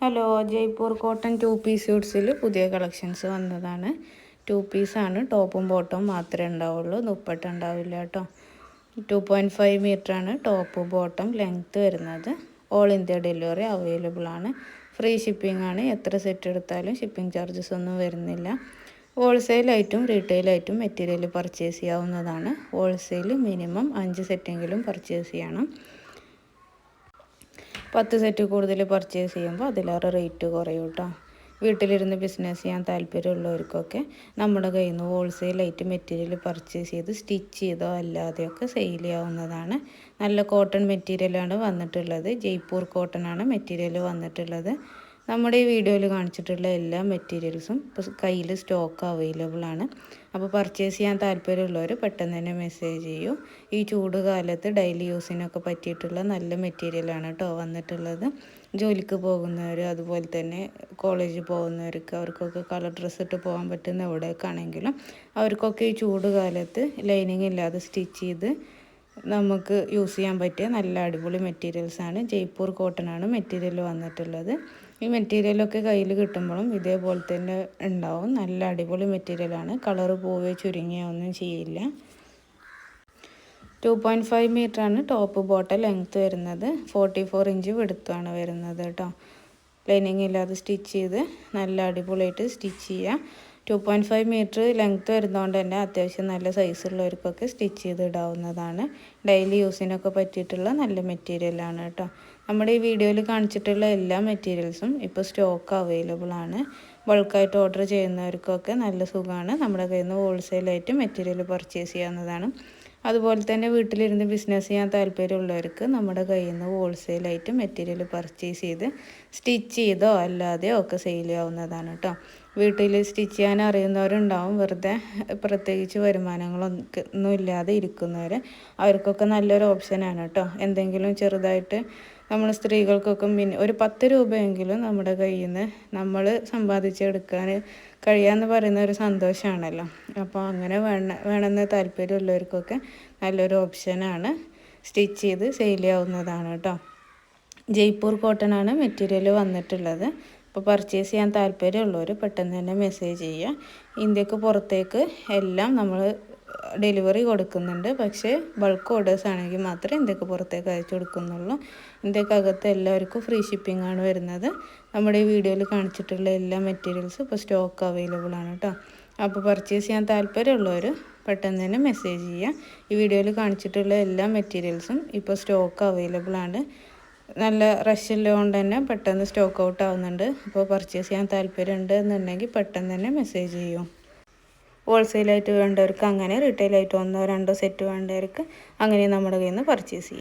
Hello Jaipur cotton two piece സ്യൂട്ട്സിൽ പുതിയ collections വന്നതാണ്. To പീസാണ് ടോപ്പും ബോട്ടവും മാത്രമേ ഉണ്ടാവുള്ളൂ. ദുപ്പട്ട ഉണ്ടാവില്ല കേട്ടോ. ടു പോയിന്റ് ഫൈവ് മീറ്ററാണ് ടോപ്പ് ബോട്ടം ലെങ്ത്ത് വരുന്നത്. ഓൾ ഇന്ത്യ ഡെലിവറി അവൈലബിൾ ആണ്. ഫ്രീ ഷിപ്പിംഗ് ആണ്. എത്ര സെറ്റ് എടുത്താലും ഷിപ്പിംഗ് ചാർജസ് ഒന്നും വരുന്നില്ല. ഹോൾസെയിലായിട്ടും റീറ്റെയിലായിട്ടും മെറ്റീരിയൽ പർച്ചേസ് ചെയ്യാവുന്നതാണ്. ഹോൾസെയിൽ മിനിമം അഞ്ച് സെറ്റെങ്കിലും പർച്ചേസ് ചെയ്യണം. പത്ത് സെറ്റ് കൂടുതൽ പർച്ചേസ് ചെയ്യുമ്പോൾ അതിലേറെ റേറ്റ് കുറയും കേട്ടോ വീട്ടിലിരുന്ന് ബിസിനസ് ചെയ്യാൻ താല്പര്യമുള്ളവർക്കൊക്കെ നമ്മുടെ കയ്യിൽ നിന്ന് ഹോൾസെയിലായിട്ട് മെറ്റീരിയൽ പർച്ചേസ് ചെയ്ത് സ്റ്റിച്ച് ചെയ്തോ അല്ലാതെയൊക്കെ സെയിൽ ചെയ്യാവുന്നതാണ്. നല്ല കോട്ടൺ മെറ്റീരിയലാണ് വന്നിട്ടുള്ളത്. ജയ്പൂർ കോട്ടൺ ആണ് മെറ്റീരിയൽ വന്നിട്ടുള്ളത്. നമ്മുടെ ഈ വീഡിയോയിൽ കാണിച്ചിട്ടുള്ള എല്ലാ മെറ്റീരിയൽസും ഇപ്പോൾ കയ്യിൽ സ്റ്റോക്ക് അവൈലബിൾ ആണ്. അപ്പോൾ പർച്ചേസ് ചെയ്യാൻ താല്പര്യമുള്ളവർ പെട്ടെന്ന് തന്നെ മെസ്സേജ് ചെയ്യൂ. ഈ ചൂട് കാലത്ത് ഡെയിലി യൂസിനൊക്കെ പറ്റിയിട്ടുള്ള നല്ല മെറ്റീരിയലാണ് കേട്ടോ വന്നിട്ടുള്ളത്. ജോലിക്ക് പോകുന്നവർ അതുപോലെ തന്നെ കോളേജിൽ പോകുന്നവർക്ക് അവർക്കൊക്കെ കളർ ഡ്രസ്സ് ഇട്ട് പോകാൻ പറ്റുന്ന എവിടേക്കാണെങ്കിലും അവർക്കൊക്കെ ഈ ചൂട് കാലത്ത് ലൈനിങ് ഇല്ലാതെ സ്റ്റിച്ച് ചെയ്ത് നമുക്ക് യൂസ് ചെയ്യാൻ പറ്റിയ നല്ല അടിപൊളി മെറ്റീരിയൽസാണ് ജയ്പൂർ കോട്ടൺ ആണ് മെറ്റീരിയൽ വന്നിട്ടുള്ളത്. ഈ മെറ്റീരിയലൊക്കെ കയ്യിൽ കിട്ടുമ്പോഴും ഇതേപോലെ തന്നെ ഉണ്ടാവും. നല്ല അടിപൊളി മെറ്റീരിയലാണ് കളറ് പോവേ ചുരുങ്ങിയ ഒന്നും ചെയ്യില്ല. ടു പോയിന്റ് ഫൈവ് മീറ്ററാണ് ടോപ്പ് ബോട്ടൽ ലെങ്ത്ത് വരുന്നത്. ഫോർട്ടി ഫോർ ഇഞ്ച് വെടുത്താണ് വരുന്നത് കേട്ടോ. ലൈനിങ് ഇല്ലാതെ സ്റ്റിച്ച് ചെയ്ത് നല്ല അടിപൊളിയായിട്ട് സ്റ്റിച്ച് ചെയ്യുക two point five metre length വരുന്നതുകൊണ്ട് തന്നെ അത്യാവശ്യം നല്ല സൈസുള്ളവർക്കൊക്കെ സ്റ്റിച്ച് ചെയ്ത് ഇടാവുന്നതാണ് ഡെയിലി യൂസിനൊക്കെ പറ്റിയിട്ടുള്ള നല്ല മെറ്റീരിയലാണ് കേട്ടോ. നമ്മുടെ ഈ വീഡിയോയിൽ കാണിച്ചിട്ടുള്ള എല്ലാ മെറ്റീരിയൽസും ഇപ്പോൾ സ്റ്റോക്ക് അവൈലബിൾ ആണ്. ബൾക്കായിട്ട് ഓർഡർ ചെയ്യുന്നവർക്കൊക്കെ നല്ല സുഖമാണ് നമ്മുടെ കയ്യിൽ നിന്ന് ഹോൾസെയിലായിട്ട് മെറ്റീരിയൽ പർച്ചേസ് ചെയ്യാവുന്നതാണ്. അതുപോലെ തന്നെ വീട്ടിലിരുന്ന് ബിസിനസ് ചെയ്യാൻ താല്പര്യമുള്ളവർക്ക് നമ്മുടെ കയ്യിൽ നിന്ന് ഹോൾസെയിലായിട്ട് മെറ്റീരിയൽ പർച്ചേസ് ചെയ്ത് സ്റ്റിച്ച് ചെയ്തോ അല്ലാതെയോ ഒക്കെ സെയിൽ ചെയ്യാവുന്നതാണ് കേട്ടോ. വീട്ടിൽ സ്റ്റിച്ച് ചെയ്യാൻ അറിയുന്നവരുണ്ടാവും. വെറുതെ പ്രത്യേകിച്ച് വരുമാനങ്ങളൊന്നും ഇല്ലാതെ ഇരിക്കുന്നവർ അവർക്കൊക്കെ നല്ലൊരു ഓപ്ഷനാണ് കേട്ടോ. എന്തെങ്കിലും ചെറുതായിട്ട് നമ്മൾ സ്ത്രീകൾക്കൊക്കെ മിനി ഒരു പത്ത് രൂപയെങ്കിലും നമ്മുടെ കയ്യിൽ നിന്ന് നമ്മൾ സമ്പാദിച്ചെടുക്കാൻ കഴിയാന്ന് പറയുന്ന ഒരു സന്തോഷമാണല്ലോ അപ്പോൾ അങ്ങനെ വേണ വേണമെന്ന് താല്പര്യമുള്ളവർക്കൊക്കെ നല്ലൊരു ഓപ്ഷനാണ് സ്റ്റിച്ച് ചെയ്ത് സെയിൽ ചെയ്യാവുന്നതാണ് കേട്ടോ. ജയ്പൂർ കോട്ടൺ ആണ് മെറ്റീരിയൽ വന്നിട്ടുള്ളത്. അപ്പോൾ പർച്ചേസ് ചെയ്യാൻ താല്പര്യമുള്ളവർ പെട്ടെന്ന് തന്നെ മെസ്സേജ് ചെയ്യുക. ഇന്ത്യയ്ക്ക് പുറത്തേക്ക് എല്ലാം നമ്മൾ ഡെലിവറി കൊടുക്കുന്നുണ്ട്. പക്ഷേ ബൾക്ക് ഓർഡേഴ്സ് ആണെങ്കിൽ മാത്രമേ ഇന്ത്യയ്ക്ക് പുറത്തേക്ക് അയച്ചു കൊടുക്കുന്നുള്ളൂ. ഇന്ത്യക്കകത്ത് എല്ലാവർക്കും ഫ്രീ ഷിപ്പിംഗ് ആണ് വരുന്നത്. നമ്മുടെ ഈ വീഡിയോയിൽ കാണിച്ചിട്ടുള്ള എല്ലാ മെറ്റീരിയൽസും ഇപ്പോൾ സ്റ്റോക്ക് അവൈലബിൾ ആണ് കേട്ടോ അപ്പോൾ പർച്ചേസ് ചെയ്യാൻ താല്പര്യമുള്ളവർ പെട്ടെന്ന് തന്നെ മെസ്സേജ് ചെയ്യുക. ഈ വീഡിയോയിൽ കാണിച്ചിട്ടുള്ള എല്ലാ മെറ്റീരിയൽസും ഇപ്പോൾ സ്റ്റോക്ക് അവൈലബിൾ ആണ്. നല്ല റഷ് ഉള്ളതുകൊണ്ട് തന്നെ പെട്ടെന്ന് സ്റ്റോക്ക് ഔട്ട് ആവുന്നുണ്ട്. അപ്പോൾ പർച്ചേസ് ചെയ്യാൻ താല്പര്യമുണ്ട് എന്നുണ്ടെങ്കിൽ പെട്ടെന്ന് തന്നെ മെസ്സേജ് ചെയ്യും. ഹോൾസെയിലായിട്ട് വേണ്ടവർക്ക് അങ്ങനെ റീറ്റെയിലായിട്ട് ഒന്നോ രണ്ടോ സെറ്റ് വേണ്ടവർക്ക് അങ്ങനെ നമ്മുടെ കയ്യിൽ നിന്ന് പർച്ചേസ് ചെയ്യും.